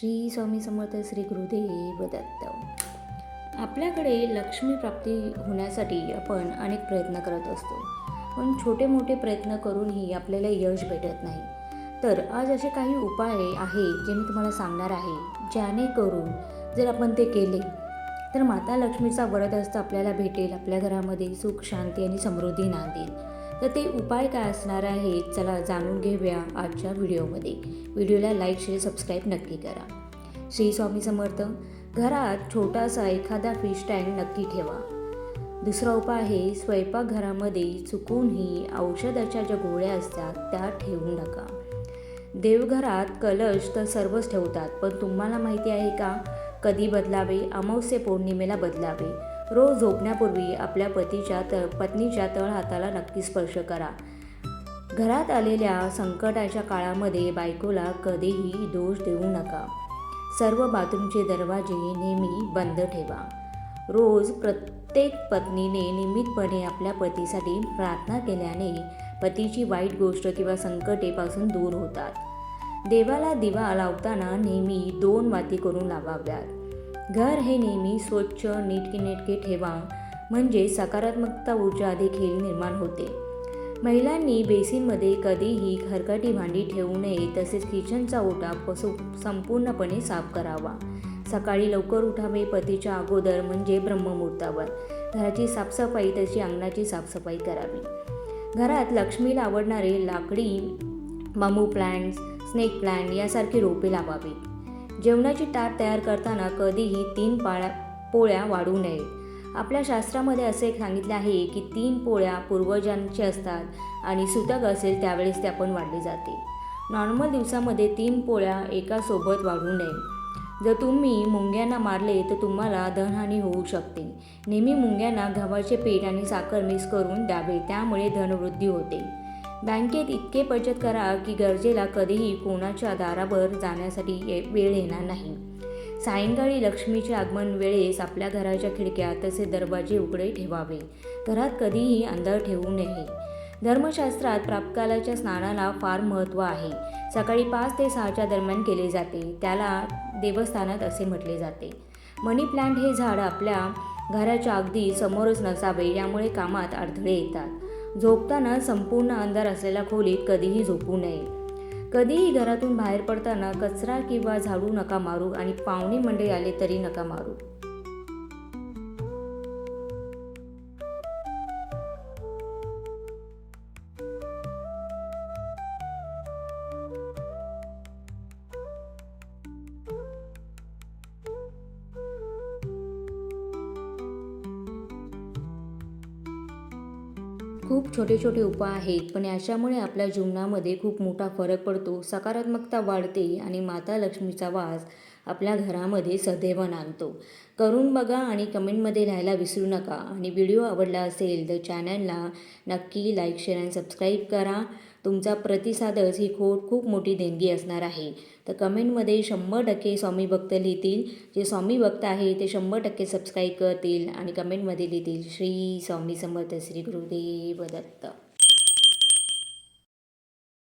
श्री स्वामी समर्थ श्री गुरुदेव दत्त. आपल्याकडे लक्ष्मी प्राप्ती होण्यासाठी आपण अनेक प्रयत्न करत असतो. पण छोटे मोठे प्रयत्न करूनही आपल्याला यश भेटत नाही. तर आज असे काही उपाय आहे जे मी तुम्हाला सांगणार आहे ज्याने करून जर आपण ते केले तर माता लक्ष्मीचा वरद असतं आपल्याला भेटेल आपल्या घरामध्ये सुख शांती आणि समृद्धी नांदेल. तर ते उपाय काय असणार आहेत चला जाणून घेऊया आजच्या व्हिडिओमध्ये. व्हिडिओला लाईक शेअर सबस्क्राईब नक्की करा. श्री स्वामी समर्थ घरात छोटासा एखादा फिश टँक नक्की ठेवा. दुसरा उपाय आहे स्वयंपाकघरामध्ये चुकूनही औषधाच्या ज्या गोळ्या असतात त्या ठेवू नका. देवघरात कलश तर सर्वच ठेवतात पण तुम्हाला माहिती आहे का? कधी बदलावे? अमावस्ये पौर्णिमेला बदलावे. रोज झोपण्यापूर्वी आपल्या पतीच्या त पत्नीच्या तळ हाताला नक्की स्पर्श करा. घरात आलेल्या संकटाच्या काळामध्ये बायकोला कधीही दोष देऊ नका. सर्व बाथरूमचे दरवाजे नेहमी बंद ठेवा. रोज प्रत्येक पत्नीने नियमितपणे आपल्या पतीसाठी प्रार्थना केल्याने पतीची वाईट गोष्ट किंवा संकटेपासून दूर होतात. देवाला दिवा लावताना नेहमी दोन वाती करून लावाव्यात. घर हे नेहमी स्वच्छ नीटके नेटके ठेवा. म्हणजे सकारात्मकता ऊर्जा देखील निर्माण होते. महिलांनी बेसिनमध्ये कधीही खरकटी भांडी ठेवू नये तसेच किचनचा ओटा पसू संपूर्णपणे साफ करावा. सकाळी लवकर उठावे पतीच्या अगोदर म्हणजे ब्रह्ममुहूर्तावर. घराची साफसफाई तशी अंगणाची साफसफाई करावी. घरात लक्ष्मीला आवडणारे लाकडी बांबू प्लांट्स स्नेक प्लांट यासारखी रोपे लावावीत जेवणाची ताट तयार करताना कधीही तीन पाळ्या पोळ्या वाढू नयेत. आपल्या शास्त्रामध्ये असे सांगितले आहे की तीन पोळ्या पूर्वजांचे असतात आणि सुतक असेल त्यावेळेस ते आपण वाढली जाते. नॉर्मल दिवसामध्ये तीन पोळ्या एकासोबत वाढू नये जर तुम्ही मुंग्यांना मारले तर तुम्हाला धनहानी होऊ शकते. नेहमी मुंग्यांना गव्हाचे पीठ आणि साखर मिक्स करून द्यावे त्यामुळे धनवृद्धी होते. बँकेत इतके बचत करा की गरजेला कधीही कोणाच्या दारावर जाण्यासाठी ये वेळ येणार नाही. सायंकाळी लक्ष्मीचे आगमन वेळेस आपल्या घराच्या खिडक्या तसे दरवाजे उघडे ठेवावे. घरात कधीही अंधार ठेवू नये. धर्मशास्त्रात प्राप्तकालाच्या स्नानाला फार महत्त्व आहे. सकाळी पाच ते सहाच्या दरम्यान केले जाते. त्याला देवस्थानात असे म्हटले जाते. मनी प्लांट हे झाड आपल्या घराच्या अगदी समोरच नसावे यामुळे कामात अडथळे येतात. झोपताना संपूर्ण अंधार असलेल्या खोलीत कधीही झोपू नये. कधीही घरातून बाहेर पडताना कचरा किंवा झाडू नका मारू आणि पाहुणे मंडळी आले तरी नका मारू. खूप छोटे छोटे उपाय आहेत पण याच्यामुळे आपल्या जीवनामध्ये खूप मोठा फरक पडतो. सकारात्मकता वाढते आणि माता लक्ष्मीचा वास आपल्या घरामध्ये सदैव नांदतो. करून बघा आणि कमेंटमध्ये लिहायला विसरू नका. आणि व्हिडिओ आवडला असेल तर चॅनलला नक्की लाईक शेअर आणि सबस्क्राईब करा. तुमचा प्रतिसादच ही खूप खूप मोठी देणगी असणार आहे. तर कमेंटमध्ये शंभर टक्के स्वामी भक्त लिहितील. जे स्वामी भक्त आहे ते शंभर टक्के सबस्क्राईब करतील आणि कमेंटमध्ये लिहितील श्री स्वामी समर्थ श्री गुरुदेव दत्त.